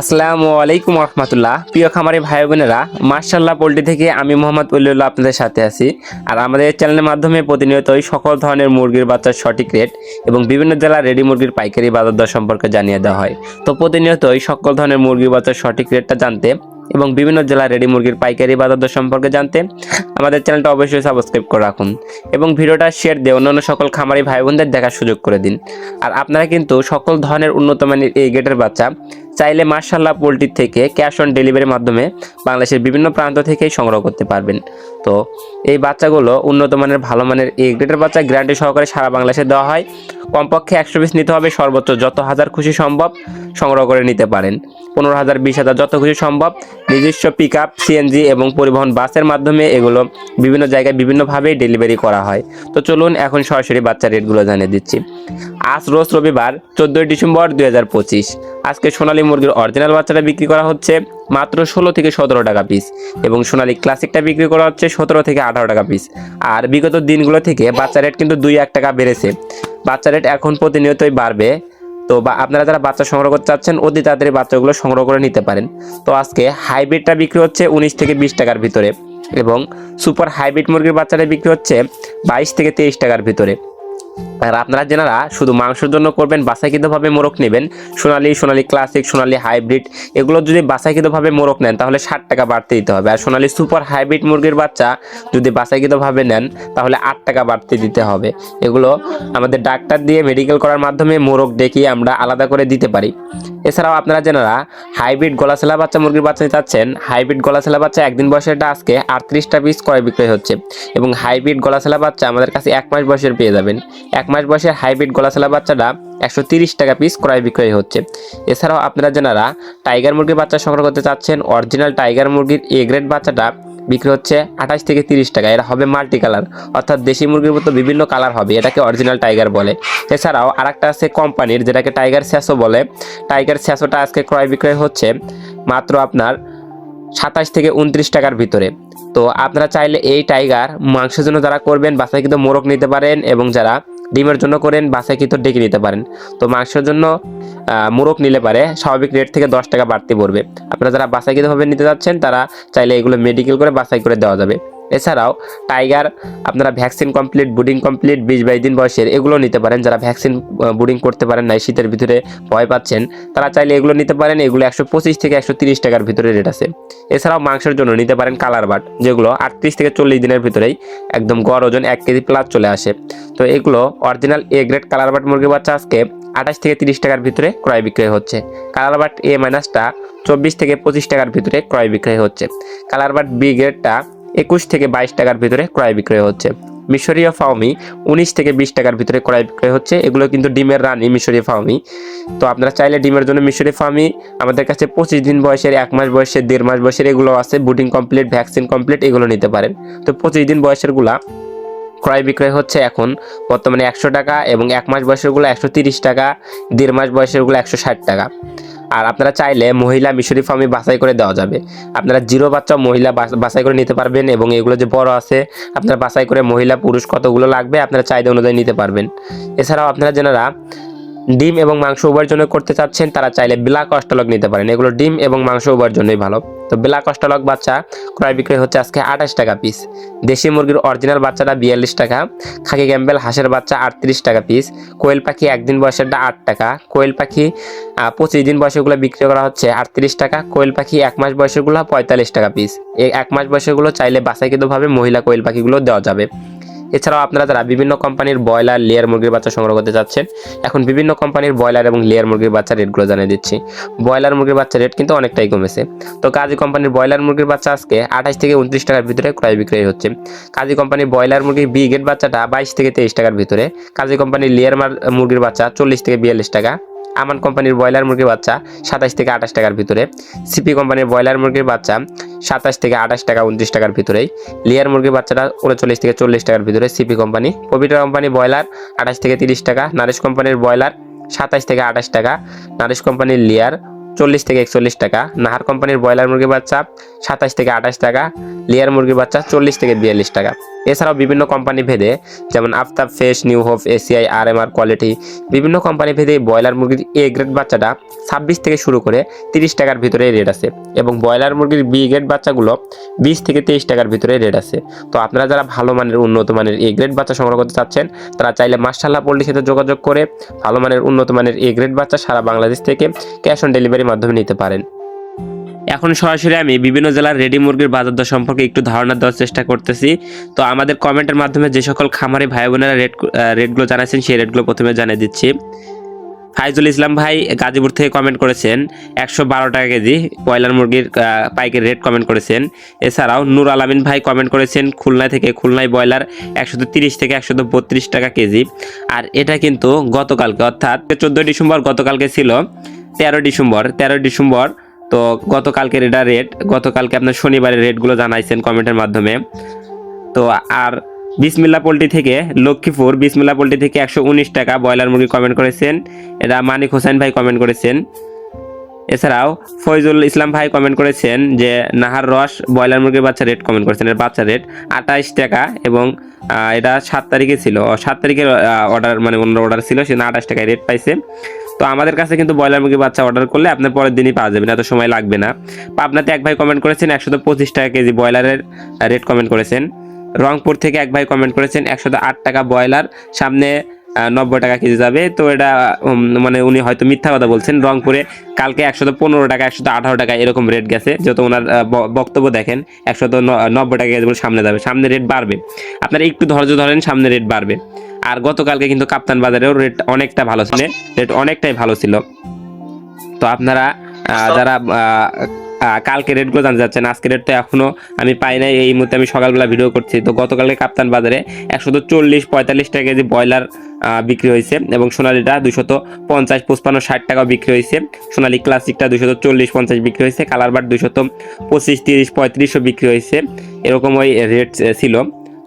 আসসালামু আলাইকুম রহমতুল্লাহ প্রিয় খামারি ভাই বোনেরা মার্শাল্লাহ পোল্ট্রি থেকে আমি মোহাম্মদ উল্লুল্লাহ আপনাদের সাথে আছি। আর আমাদের চ্যানেলের মাধ্যমে প্রতিনিয়তই সকল ধরনের মুরগির বাচ্চার সঠিক রেট এবং বিভিন্ন জেলার রেডি মুরগির পাইকারি বাজার দর সম্পর্কে জানিয়ে দেওয়া হয়। তো প্রতিনিয়তই সকল ধরনের মুরগির বাচ্চার সঠিক রেটটা জানতে এবং বিভিন্ন জেলার রেডি মুরগির পাইকারি বাজার দর সম্পর্কে জানতে আমাদের চ্যানেলটা অবশ্যই সাবস্ক্রাইব করে রাখুন এবং ভিডিওটা শেয়ার দিয়ে অন্যান্য সকল খামারি ভাই বোনদের দেখার সুযোগ করে দিন। আর আপনারা কিন্তু সকল ধরনের উন্নত মানের এই গেটের বাচ্চা চাইলে মার্শাল্লাহ পোলট্রির থেকে ক্যাশ অন ডেলিভারির মাধ্যমে বাংলাদেশের বিভিন্ন প্রান্ত থেকেই সংগ্রহ করতে পারবেন। তো এই বাচ্চাগুলো উন্নত মানের, ভালো মানের এই গ্রেডের বাচ্চা গ্যারান্টি সহকারে সারা বাংলাদেশে দেওয়া হয়। কমপক্ষে একশো পিস নিতে হবে, সর্বোচ্চ যত হাজার খুশি সম্ভব সংগ্রহ করে নিতে পারেন। পনেরো হাজার, বিশ হাজার যত খুশি সম্ভব নিজস্ব পিক আপ সিএনজি এবং পরিবহন বাসের মাধ্যমে এগুলো বিভিন্ন জায়গায় বিভিন্নভাবেই ডেলিভারি করা হয়। তো চলুন এখন সরাসরি বাচ্চার রেটগুলো জানিয়ে দিচ্ছি। আজ রোজ রবিবার, চোদ্দোই ডিসেম্বর দুই হাজার পঁচিশ। আজকে সোনালী মুরগির অরিজিনাল বাচ্চাটা বিক্রি করা হচ্ছে মাত্র ষোলো থেকে সতেরো টাকা পিস এবং সোনালী ক্লাসিকটা বিক্রি করা হচ্ছে সতেরো থেকে আঠারো টাকা পিস আর বিগত দিনগুলো থেকে বাচ্চা রেট কিন্তু দুই এক টাকা বেড়েছে। বাচ্চা রেট এখন প্রতিনিয়তই বাড়বে। তো বা আপনারা যারা বাচ্চা সংগ্রহ করতে চাচ্ছেন, অতি তাড়াতাড়ি বাচ্চাগুলো সংগ্রহ করে নিতে পারেন। তো আজকে হাইব্রিডটা বিক্রি হচ্ছে উনিশ থেকে বিশ টাকার ভিতরে এবং সুপার হাইব্রিড মুরগির বাচ্চাটা বিক্রি হচ্ছে বাইশ থেকে তেইশ টাকার ভিতরে। আর আপনারা যেনারা শুধু মাংসের জন্য করবেন বাসাইকৃতভাবে মোরগ নেবেন। সোনালি সোনালি ক্লাসিক সোনালি হাইব্রিড এগুলো যদি বাসাইকৃতভাবে মোরগ নেন, তাহলে ষাট টাকা বাড়তে দিতে হবে। আর সোনালি সুপার হাইব্রিড মুরগির বাচ্চা যদি বাসাইকৃতভাবে নেন, তাহলে আট টাকা বাড়তে দিতে হবে। এগুলো আমাদের ডাক্তার দিয়ে মেডিকেল করার মাধ্যমে মোরগ ডেকে আমরা আলাদা করে দিতে পারি। এছাড়াও আপনারা যেনারা হাইব্রিড গলাছেলা বাচ্চা মুরগির বাচ্চা চাচ্ছেন হাইব্রিড গলাছেলা বাচ্চা একদিন বয়সেরটা আজকে আটত্রিশটা পিস ক্রয় বিক্রয় হচ্ছে। এবং হাইব্রিড গলাছেলা বাচ্চা আমাদের কাছে এক মাস বয়সের পেয়ে যাবেন। এক মাস বয়সের হাইব্রিড গলাছেলা বাচ্চাটা একশো টাকা পিস ক্রয় বিক্রয় হচ্ছে। এছাড়াও আপনারা যেনারা টাইগার মুরগির বাচ্চা সংগ্রহ করতে চাচ্ছেন অরিজিনাল টাইগার মুরগির এ গ্রেড বাচ্চাটা বিক্রি হচ্ছে আঠাশ থেকে তিরিশ টাকা। এরা হবে মাল্টি কালার অর্থাৎ দেশি মুরগির মতো বিভিন্ন কালার হবে, এটাকে অরিজিনাল টাইগার বলে। এছাড়াও আরেকটা আছে কোম্পানির যেটাকে টাইগার স্যাসো বলে। টাইগার স্যাসোটা আজকে ক্রয় বিক্রয় হচ্ছে মাত্র আপনার সাতাশ থেকে উনত্রিশ টাকার ভিতরে। তো আপনারা চাইলে এই টাইগার মাংসের জন্য যারা করবেন, বাসায় কিন্তু মোরগ নিতে পারেন এবং যারা ডিমের জন্য করেন বাসায় কিন্তু ডেকে নিতে পারেন। তো মাংসের জন্য মোরগ নিলে পারে, স্বাভাবিক রেট থেকে দশ টাকা বাড়তি পড়বে। আপনারা যারা বাসাইকৃতভাবে নিতে যাচ্ছেন, তারা চাইলে এগুলো মেডিকেল করে বাছাই করে দেওয়া যাবে। এছাড়াও টাইগার, আপনারা ভ্যাকসিন কমপ্লিট, বুডিং কমপ্লিট, বিশ বাইশ দিন বয়সের, এগুলো নিতে পারেন। যারা ভ্যাকসিন বুডিং করতে পারেন না শীতের ভিতরে ভয় পাচ্ছেন, তারা চাইলে এগুলো নিতে পারেন। এগুলো একশো পঁচিশ থেকে একশো তিরিশ টাকার ভিতরে রেট আছে। এছাড়াও মাংসের জন্য নিতে পারেন কালার বাট, যেগুলো আটত্রিশ থেকে চল্লিশ দিনের ভিতরেই একদম গড় ওজন এক কেজি প্লাস চলে আসে। তো এগুলো original A grade colour but মুরগি বাচ্চা আজকে আঠাশ থেকে তিরিশ টাকার ভিতরে ক্রয় বিক্রয় হচ্ছে। কালার বাট এ মাইনাসটা চব্বিশ থেকে পঁচিশ টাকার ভিতরে ক্রয় বিক্রয় হচ্ছে। কালার বাট বি গ্রেডটা একুশ থেকে বাইশ টাকার ভিতরে ক্রয় বিক্রয় হচ্ছে। মিশরীয় ফাউমি উনিশ থেকে বিশ টাকার ভিতরে ক্রয় বিক্রয় হচ্ছে। এগুলো কিন্তু ডিমের রানি মিশরীয় ফাউমি তো আপনারা চাইলে ডিমের জন্য মিশরীয় ফার্মি আমাদের কাছে পঁচিশ দিন বয়সের, এক মাস বয়সের, দেড় মাস বয়সের এগুলো আছে। বুটিং কমপ্লিট, ভ্যাকসিন কমপ্লিট, এগুলো নিতে পারেন। তো পঁচিশ দিন বয়সেরগুলা ক্রয় বিক্রয় হচ্ছে এখন। বর্তমানে একশো টাকা এবং এক মাস বয়সেরগুলো একশো তিরিশ টাকা, দেড় মাস বয়সেরগুলো একশো ষাট টাকা। আর আপনারা চাইলে মহিলা মিশরি ফার্মে বাছাই করে দেওয়া যাবে। আপনারা জিরো বাচ্চা মহিলা বাছাই করে নিতে পারবেন এবং এগুলো যে বড় আছে, আপনারা বাছাই করে মহিলা, পুরুষ কতগুলো লাগবে আপনারা চাহিদা অনুযায়ী নিতে পারবেন। এছাড়াও আপনারা যেনারা ডিম এবং মাংস উভয়ের জন্য করতে চাচ্ছেন, তারা চাইলে ব্ল্যাক অস্টালক নিতে পারেন। এগুলো ডিম এবং মাংস উভয়ের জন্যই ভালো। তো ব্ল্যাক অস্টালক বাচ্চা ক্রয় বিক্রয় হচ্ছে আজকে আঠাশ টাকা পিস দেশি মুরগির অরিজিনাল বাচ্চাটা বিয়াল্লিশ টাকা। খাকি গ্যাম্বেল হাঁসের বাচ্চা আটত্রিশ টাকা পিস কোয়েল পাখি একদিন বয়সেরটা আট টাকা। কোয়েল পাখি পঁচিশ দিন বয়সেগুলো বিক্রি করা হচ্ছে আটত্রিশ টাকা। কোয়েল পাখি এক মাস বয়সেগুলো পঁয়তাল্লিশ টাকা পিস এই এক মাস বয়সেগুলো চাইলে বাসাইকৃতভাবে মহিলা কোয়েল পাখিগুলো দেওয়া যাবে। এছাড়াও আপনারা যারা বিভিন্ন কোম্পানির ব্রয়লার লেয়ার মুরগির বাচ্চা সংগ্রহ করতে চাচ্ছেন, এখন বিভিন্ন কোম্পানির ব্রয়লার এবং লেয়ার মুরগির বাচ্চা রেটগুলো জানিয়ে দিচ্ছি। ব্রয়লার মুরগির বাচ্চা রেট কিন্তু অনেকটাই কমেছে। তো কাজী কোম্পানির ব্রয়লার মুরগির বাচ্চা আজকে আঠাশ থেকে উনত্রিশ টাকার ভিতরে ক্রয় বিক্রয় হচ্ছে। কাজী কোম্পানির ব্রয়লার মুরগির বি গেট বাচ্চাটা বাইশ থেকে তেইশ টাকার ভিতরে। কাজী কোম্পানির লেয়ার মার- মুরগির বাচ্চা চল্লিশ থেকে বিয়াল্লিশ টাকা। আমান কোম্পানির ব্রয়লার মুরগির বাচ্চা সাতাশ থেকে আঠাশ টাকার ভিতরে, সিপি কোম্পানির ব্রয়লার মুরগির বাচ্চা সাতাশ থেকে আঠাশ টাকা উনত্রিশ টাকার ভিতরেই, লেয়ার মুরগির বাচ্চাটা উনচল্লিশ থেকে চল্লিশ টাকার ভিতরে, CP company, Pabitra company broiler আঠাশ থেকে তিরিশ টাকা, নারিশ কোম্পানির ব্রয়লার সাতাশ থেকে আঠাশ টাকা, নারিশ কোম্পানির লেয়ার চল্লিশ থেকে একচল্লিশ টাকা, নাহার কোম্পানির ব্রয়লার মুরগির বাচ্চা সাতাশ থেকে আঠাশ টাকা, লেয়ার মুরগির বাচ্চা চল্লিশ থেকে বিয়াল্লিশ টাকা। এছাড়াও বিভিন্ন কোম্পানি ভেদে, যেমন আফতাব ফেস নিউ হোপ, এসিআই আর এম আর কোয়ালিটি, বিভিন্ন কোম্পানি ভেদে ব্রয়লার মুরগির এ গ্রেড বাচ্চাটা ছাব্বিশ থেকে শুরু করে তিরিশ টাকার ভিতরে রেট আছে এবং ব্রয়লার মুরগির বি গ্রেড বাচ্চাগুলো বিশ থেকে তেইশ টাকার ভিতরে রেট আছে। তো আপনারা যারা ভালো মানের উন্নত মানের এ গ্রেড বাচ্চা সংগ্রহ করতে চাচ্ছেন, তারা চাইলে মার্শাল্লাহ পোল্ট্রির সাথে যোগাযোগ করে ভালো মানের উন্নত মানের এ গ্রেড বাচ্চা সারা বাংলাদেশ থেকে ক্যাশ অন ডেলিভারির মাধ্যমে নিতে পারেন। এখন সরাসরি আমি বিভিন্ন জেলার রেডি মুরগির বাজার দর সম্পর্কে একটু ধারণা দেওয়ার চেষ্টা করতেছি। তো আমাদের কমেন্টের মাধ্যমে যে সকল খামারি ভাই বোনেরা রেট রেটগুলো জানাচ্ছেন সেই রেটগুলো প্রথমে জানিয়ে দিচ্ছি। ফাইজুল ইসলাম ভাই গাজীপুর থেকে কমেন্ট করেছেন, একশো বারো টাকা কেজি ব্রয়লার মুরগির পাইকের রেট কমেন্ট করেছেন। এছাড়াও নূর আলামিন ভাই কমেন্ট করেছেন খুলনা থেকে খুলনায় ব্রয়লার একশো তিরিশ থেকে একশো বত্রিশ টাকা কেজি। আর এটা কিন্তু গতকালকে, অর্থাৎ চোদ্দোই ডিসেম্বর গতকালকে ছিল তেরো ডিসেম্বর। তেরো ডিসেম্বর তো গতকালকের এটা রেট গতকালকে আপনার শনিবারের রেটগুলো জানাইছেন কমেন্টের মাধ্যমে। তো আর বিসমিল্লা পোলট্রি থেকে লক্ষ্মীপুর বিসমিল্লা পোলট্রি থেকে একশো উনিশ টাকা ব্রয়লার মুরগি কমেন্ট করেছেন। এটা মানিক হোসেন ভাই কমেন্ট করেছেন। এছাড়াও ফয়জুল ইসলাম ভাই কমেন্ট করেছেন যে, নাহার রস ব্রয়লার মুরগির বাচ্চা রেট কমেন্ট করেছেন। এর বাচ্চা রেট আঠাইশ টাকা এবং এটা সাত তারিখে ছিল। সাত তারিখের অর্ডার মানে অন্য অর্ডার ছিল সেটা আঠাশ টাকায় রেট পাইছে। তো আমাদের কাছে কিন্তু ব্রয়লার মুরগির বাচ্চা অর্ডার করলে আপনার পরের দিনই পাওয়া যাবে, না এত সময় লাগবে না। পাবনাতে এক ভাই কমেন্ট করেছেন একশো পঁচিশ টাকা কেজি ব্রয়লারের রেট কমেন্ট করেছেন। রংপুর থেকে এক ভাই কমেন্ট করেছেন একশো আট টাকা ব্রয়লার। সামনে নব্বই টাকা কেজি যাবে। তো এটা মানে উনি হয়তো মিথ্যা কথা বলছেন। রংপুরে কালকে একশো পনেরো টাকা একশো আঠারো টাকা এরকম রেট গেছে। যত ওনার বক্তব্য দেখেন একশো নব্বই টাকা কেজি বলে সামনে যাবে। সামনে রেট বাড়বে। আপনারা একটু ধৈর্য ধরেন সামনে রেট বাড়বে। আর গতকালকে কিন্তু কাপ্তান বাজারেও রেট অনেকটা ভালো ছিল। রেট অনেকটাই ভালো ছিল। তো আপনারা আহ, যারা কালকে রেটগুলো জানতে যাচ্ছেন আজকে রেট তো এখনও আমি পাই নাই, এই মুহূর্তে আমি সকালবেলা ভিডিও করছি। তো গতকালকে কাপ্তান বাজারে একশো চল্লিশ পঁয়তাল্লিশ টাকা কেজি ব্রয়লার বিক্রি হয়েছে এবং সোনালিটা দুশত পঞ্চাশ, পঁচপান্ন, ষাট টাকাও বিক্রি হয়েছে। সোনালি ক্লাসিকটা দুশত চল্লিশ, পঞ্চাশ বিক্রি হয়েছে, কালার বাট দুশত পঁচিশ, তিরিশ, পঁয়ত্রিশও বিক্রি হয়েছে। এরকম ওই রেট ছিল।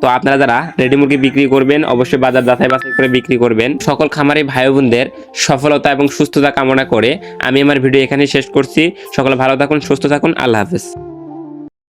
তো আপনারা যারা রেডি মুরগি বিক্রি করবেন, অবশ্যই বাজার যাচাই বাছাই করে বিক্রি করবেন। সকল খামারি ভাই বোনদের সফলতা এবং সুস্থতা কামনা করে আমি আমার ভিডিও এখানে শেষ করছি। সকলে ভালো থাকুন, সুস্থ থাকুন, আল্লাহ হাফেজ।